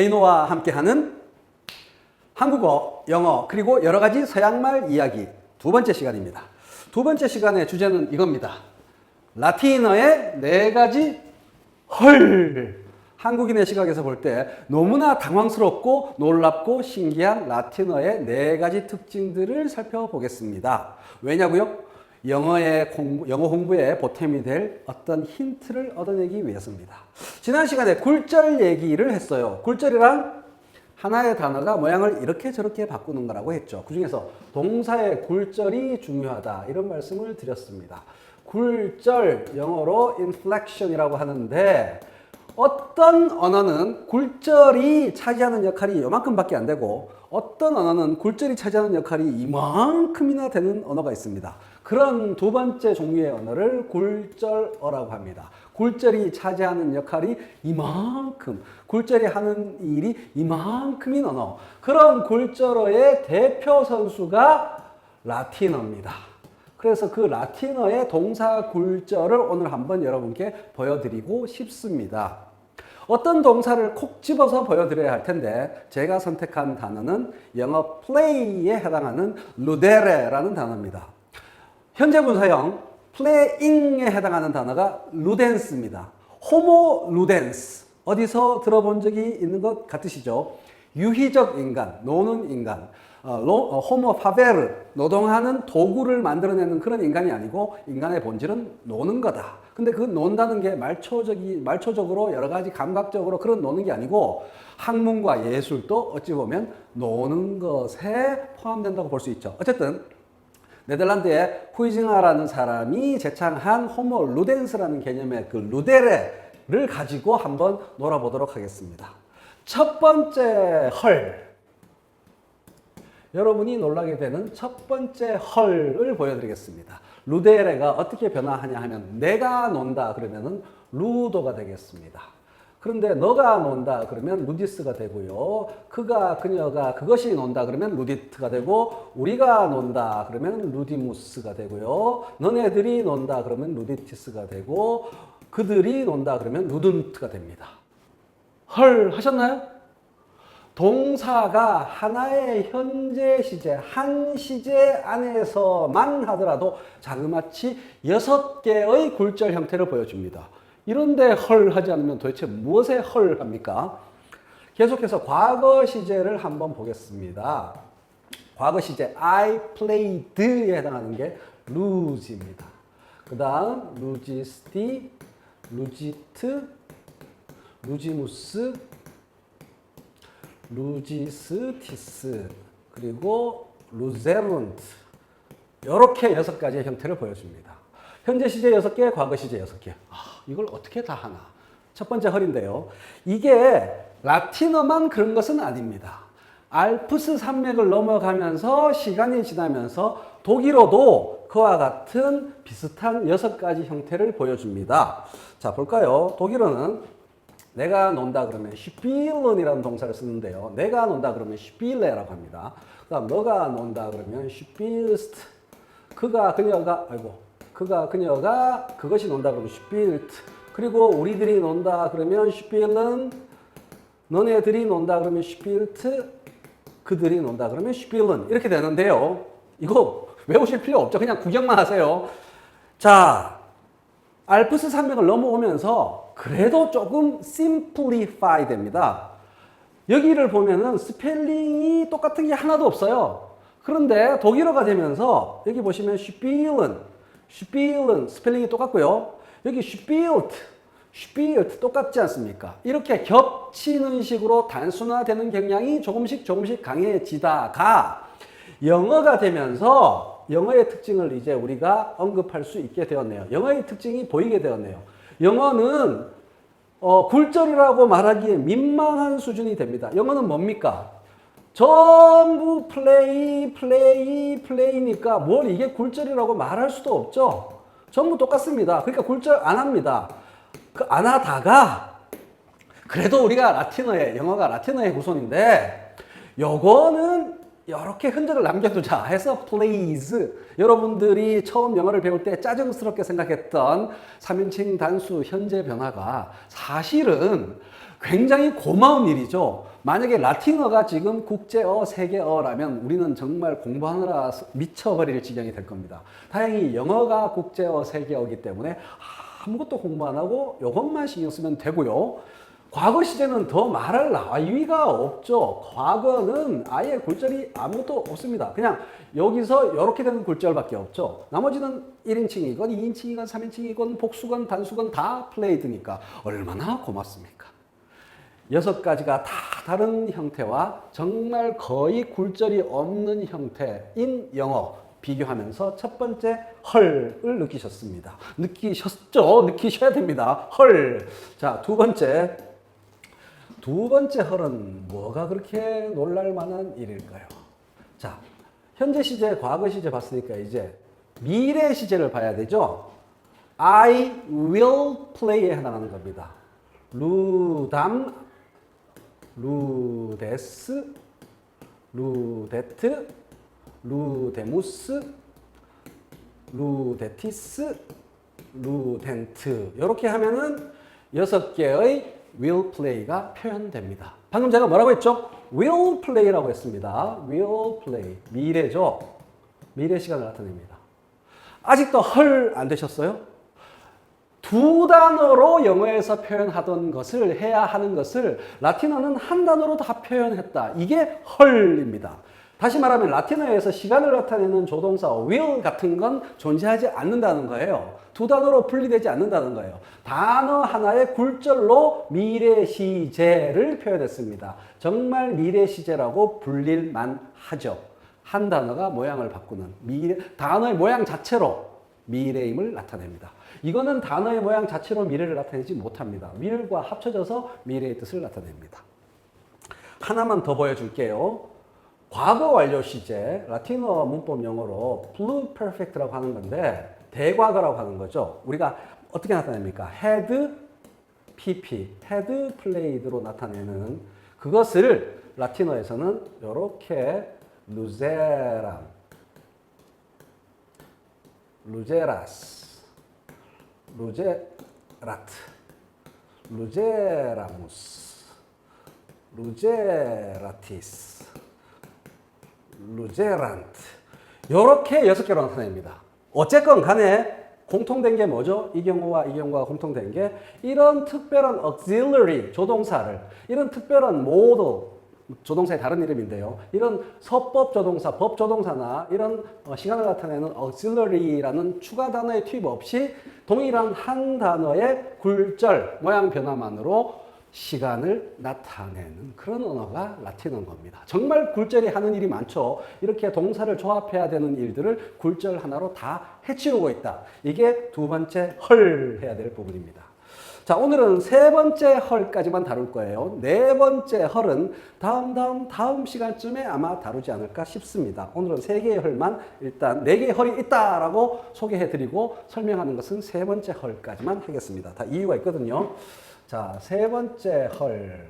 쉐이노와 함께하는 한국어, 영어, 그리고 여러 가지 서양말 이야기 두 번째 시간입니다. 두 번째 시간의 주제는 이겁니다. 라틴어의 네 가지 헐. 한국인의 시각에서 볼 때 너무나 당황스럽고 놀랍고 신기한 라틴어의 네 가지 특징들을 살펴보겠습니다. 왜냐고요? 영어의 공부, 영어 공부에 보탬이 될 어떤 힌트를 얻어내기 위해서입니다. 지난 시간에 굴절 얘기를 했어요. 굴절이란 하나의 단어가 모양을 이렇게 저렇게 바꾸는 거라고 했죠. 그 중에서 동사의 굴절이 중요하다. 이런 말씀을 드렸습니다. 굴절, 영어로 inflection이라고 하는데, 어떤 언어는 굴절이 차지하는 역할이 요만큼밖에 안 되고, 어떤 언어는 굴절이 차지하는 역할이 이만큼이나 되는 언어가 있습니다. 그런 두 번째 종류의 언어를 굴절어라고 합니다. 굴절이 차지하는 역할이 이만큼, 굴절이 하는 일이 이만큼인 언어. 그런 굴절어의 대표 선수가 라틴어입니다. 그래서 그 라틴어의 동사 굴절을 오늘 한번 여러분께 보여드리고 싶습니다. 어떤 동사를 콕 집어서 보여드려야 할 텐데 제가 선택한 단어는 영어 play에 해당하는 루데레라는 단어입니다. 현재 분사형 playing에 해당하는 단어가 루덴스입니다. 호모 루덴스 어디서 들어본 적이 있는 것 같으시죠? 유희적 인간, 노는 인간, 어, 로, 어, 호모 파베르 노동하는 도구를 만들어내는 그런 인간이 아니고 인간의 본질은 노는 거다. 근데 그 논다는 게 말초적이 말초적으로 여러 가지 감각적으로 그런 노는 게 아니고 학문과 예술도 어찌 보면 노는 것에 포함된다고 볼 수 있죠. 어쨌든 네덜란드의 후이징하라는 사람이 제창한 호모 루덴스라는 개념의 그 루데레를 가지고 한번 놀아보도록 하겠습니다. 첫 번째 헐. 여러분이 놀라게 되는 첫 번째 헐을 보여드리겠습니다. 루데레가 어떻게 변화하냐 하면 내가 논다 그러면은 루도가 되겠습니다. 그런데 너가 논다 그러면 루디스가 되고요. 그가 그녀가 그것이 논다 그러면 루디트가 되고 우리가 논다 그러면 루디무스가 되고요. 너네들이 논다 그러면 루디티스가 되고 그들이 논다 그러면 루든트가 됩니다. 헐 하셨나요? 동사가 하나의 현재 시제, 한 시제 안에서만 하더라도 자그마치 여섯 개의 굴절 형태를 보여줍니다. 이런데 헐 하지 않으면 도대체 무엇에 헐 합니까? 계속해서 과거 시제를 한번 보겠습니다. 과거 시제 I played에 해당하는 게 luse입니다. 그 다음 루지스티, 루지트, 루지무스, 루지스티스 그리고 루제룬트 이렇게 여섯 가지의 형태를 보여줍니다. 현재 시제 여섯 개, 과거 시제 여섯 개. 아, 이걸 어떻게 다 하나? 첫 번째 헐인데요. 이게 라틴어만 그런 것은 아닙니다. 알프스 산맥을 넘어가면서 시간이 지나면서 독일어도 그와 같은 비슷한 여섯 가지 형태를 보여줍니다. 자, 볼까요? 독일어는 내가 논다 그러면 슈필런이라는 동사를 쓰는데요. 내가 논다 그러면 슈필레라고 합니다. 그다음 너가 논다 그러면 슈필스트. 그가 그녀가 아이고 그가 그녀가 그것이 논다 그러면 슈필트. 그리고 우리들이 논다 그러면 슈필런. 너네들이 논다 그러면 슈필트. 그들이 논다 그러면 슈필런 이렇게 되는데요. 이거 외우실 필요 없죠. 그냥 구경만 하세요. 자, 알프스 산맥을 넘어오면서 그래도 조금 simplify 됩니다. 여기를 보면은 스펠링이 똑같은 게 하나도 없어요. 그런데 독일어가 되면서 여기 보시면 spielen, spielen 스펠링이 똑같고요. 여기 spielt, spielt 똑같지 않습니까? 이렇게 겹치는 식으로 단순화되는 경향이 조금씩 조금씩 강해지다가 영어가 되면서 영어의 특징을 이제 우리가 언급할 수 있게 되었네요. 영어의 특징이 보이게 되었네요. 영어는 어, 굴절이라고 말하기에 민망한 수준이 됩니다. 영어는 뭡니까? 전부 플레이, 플레이, 플레이니까 뭘 이게 굴절이라고 말할 수도 없죠. 전부 똑같습니다. 그러니까 굴절 안 합니다. 그 안 하다가 그래도 우리가 라틴어의 영어가 라틴어의 후손인데 요거는 이렇게 흔적을 남겨두자 해서 please 여러분들이 처음 영어를 배울 때 짜증스럽게 생각했던 3인칭 단수 현재 변화가 사실은 굉장히 고마운 일이죠. 만약에 라틴어가 지금 국제어, 세계어라면 우리는 정말 공부하느라 미쳐버릴 지경이 될 겁니다. 다행히 영어가 국제어, 세계어이기 때문에 아무것도 공부 안 하고 이것만 신경 쓰면 되고요. 과거 시제는 더 말할 나위가 없죠. 과거는 아예 굴절이 아무것도 없습니다. 그냥 여기서 이렇게 되는 굴절밖에 없죠. 나머지는 1인칭이건 2인칭이건 3인칭이건 복수건 단수건 다 플레이드니까 얼마나 고맙습니까? 여섯 가지가 다 다른 형태와 정말 거의 굴절이 없는 형태인 영어 비교하면서 첫 번째 헐을 느끼셨습니다. 느끼셨죠? 느끼셔야 됩니다. 헐. 자, 두 번째. 두 번째 헐은 뭐가 그렇게 놀랄 만한 일일까요? 자, 현재 시제, 과거 시제 봤으니까 이제 미래 시제를 봐야 되죠? I will play에 해당하는 겁니다. 루담, 루데스, 루데트, 루데무스, 루데티스, 루덴트. 이렇게 하면은 여섯 개의 will play가 표현됩니다. 방금 제가 뭐라고 했죠? will play라고 했습니다. will play. 미래죠. 미래 시간을 나타냅니다. 아직도 헐 안 되셨어요? 두 단어로 영어에서 표현하던 것을 해야 하는 것을 라틴어는 한 단어로 다 표현했다. 이게 헐입니다. 다시 말하면 라틴어에서 시간을 나타내는 조동사 will 같은 건 존재하지 않는다는 거예요. 두 단어로 분리되지 않는다는 거예요. 단어 하나의 굴절로 미래 시제를 표현했습니다. 정말 미래 시제라고 불릴만 하죠. 한 단어가 모양을 바꾸는 미래 단어의 모양 자체로 미래임을 나타냅니다. 이거는 단어의 모양 자체로 미래를 나타내지 못합니다. will과 합쳐져서 미래의 뜻을 나타냅니다. 하나만 더 보여줄게요. 과거 완료 시제, 라틴어 문법 용어로 blue perfect라고 하는 건데 대과거라고 하는 거죠. 우리가 어떻게 나타냅니까? had pp, had played로 나타내는 그것을 라틴어에서는 이렇게 루제람, 루제라스, 루제라트, 루제라무스, 루제라티스, 루제란트. 이렇게 여섯 개로 나타냅니다. 어쨌건 간에 공통된 게 뭐죠? 이 경우와 이 경우가 공통된 게 이런 특별한 auxiliary 조동사를 이런 특별한 modal 조동사의 다른 이름인데요. 이런 서법 조동사, 법 조동사나 이런 어, 시간을 나타내는 auxiliary라는 추가 단어의 투입 없이 동일한 한 단어의 굴절 모양 변화만으로 시간을 나타내는 그런 언어가 라틴어인 겁니다. 정말 굴절이 하는 일이 많죠. 이렇게 동사를 조합해야 되는 일들을 굴절 하나로 다 해치우고 있다. 이게 두 번째 헐 해야 될 부분입니다. 자, 오늘은 세 번째 헐까지만 다룰 거예요. 네 번째 헐은 다음, 다음, 다음 시간쯤에 아마 다루지 않을까 싶습니다. 오늘은 세 개의 헐만 일단 네 개의 헐이 있다라고 소개해 드리고 설명하는 것은 세 번째 헐까지만 하겠습니다. 다 이유가 있거든요. 자, 세 번째 헐.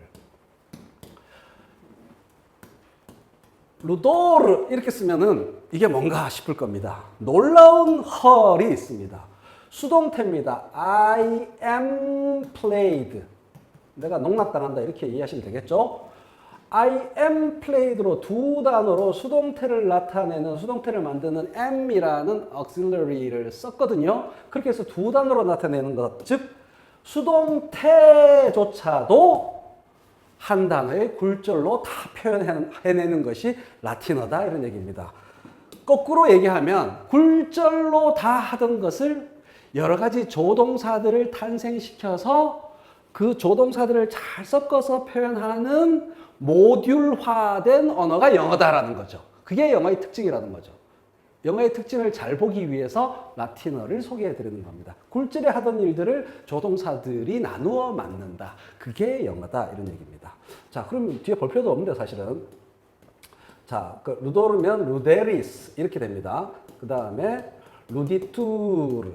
루도르 이렇게 쓰면은 이게 뭔가 싶을 겁니다. 놀라운 헐이 있습니다. 수동태입니다. I am played. 내가 농락당한다 이렇게 이해하시면 되겠죠? I am played로 두 단어로 수동태를 나타내는 수동태를 만드는 am이라는 auxiliary를 썼거든요. 그렇게 해서 두 단어로 나타내는 것, 즉 수동태조차도 한 단어의 굴절로 다 표현해내는 것이 라틴어다 이런 얘기입니다. 거꾸로 얘기하면 굴절로 다 하던 것을 여러 가지 조동사들을 탄생시켜서 그 조동사들을 잘 섞어서 표현하는 모듈화된 언어가 영어다라는 거죠. 그게 영어의 특징이라는 거죠. 영어의 특징을 잘 보기 위해서 라틴어를 소개해 드리는 겁니다. 굴절에 하던 일들을 조동사들이 나누어 맞는다. 그게 영어다. 이런 얘기입니다. 자, 그럼 뒤에 볼 필요도 없는데 사실은. 자, 그 루도르면 루데리스 이렇게 됩니다. 그 다음에 루디투르,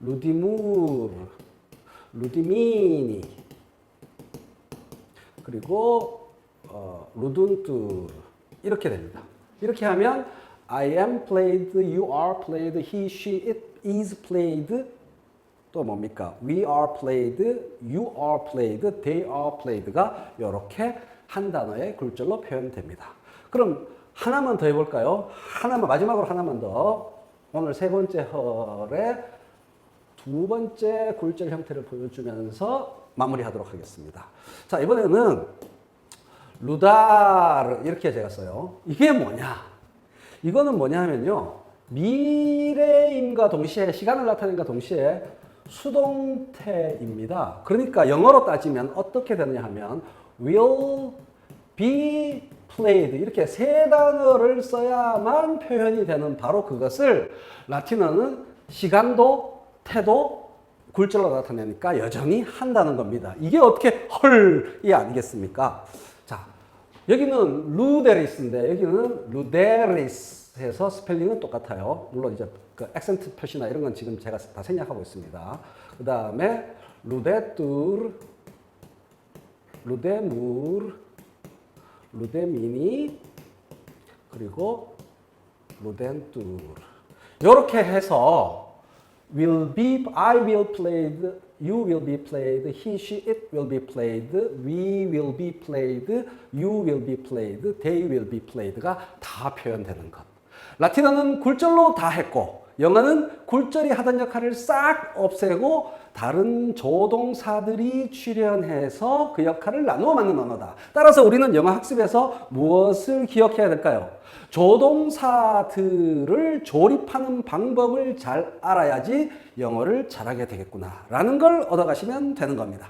루디무르, 루디미니, 그리고 어, 루둔투르 이렇게 됩니다. 이렇게 하면 I am played, you are played, he, she, it is played 또 뭡니까? We are played, you are played, they are played가 이렇게 한 단어의 굴절로 표현됩니다. 그럼 하나만 더 해볼까요? 하나만 마지막으로 하나만 더 오늘 세 번째 헐의 두 번째 굴절 형태를 보여주면서 마무리하도록 하겠습니다. 자 이번에는 루다르 이렇게 제가 써요. 이게 뭐냐? 이거는 뭐냐 하면요. 미래임과 동시에 시간을 나타낸과 동시에 수동태입니다. 그러니까 영어로 따지면 어떻게 되느냐 하면 will be played 이렇게 세 단어를 써야만 표현이 되는 바로 그것을 라틴어는 시간도 태도 굴절로 나타내니까 여전히 한다는 겁니다. 이게 어떻게 헐이 아니겠습니까? 자, 여기는 루데리스인데 여기는 루데리스 해서 스펠링은 똑같아요. 물론 이제 그 액센트 표시나 이런 건 지금 제가 다 생략하고 있습니다. 그 다음에 루데뚜르, 루데무르, 루데미니, 그리고 루덴뚜르. 이렇게 해서 will be, I will played, you will be played, he, she, it will be played, we will be played, you will be played, they will be played가 다 표현되는 것. 라틴어는 굴절로 다 했고, 영어는 굴절이 하던 역할을 싹 없애고 다른 조동사들이 출연해서 그 역할을 나누어 맞는 언어다. 따라서 우리는 영어 학습에서 무엇을 기억해야 될까요? 조동사들을 조립하는 방법을 잘 알아야지 영어를 잘하게 되겠구나. 라는 걸 얻어가시면 되는 겁니다.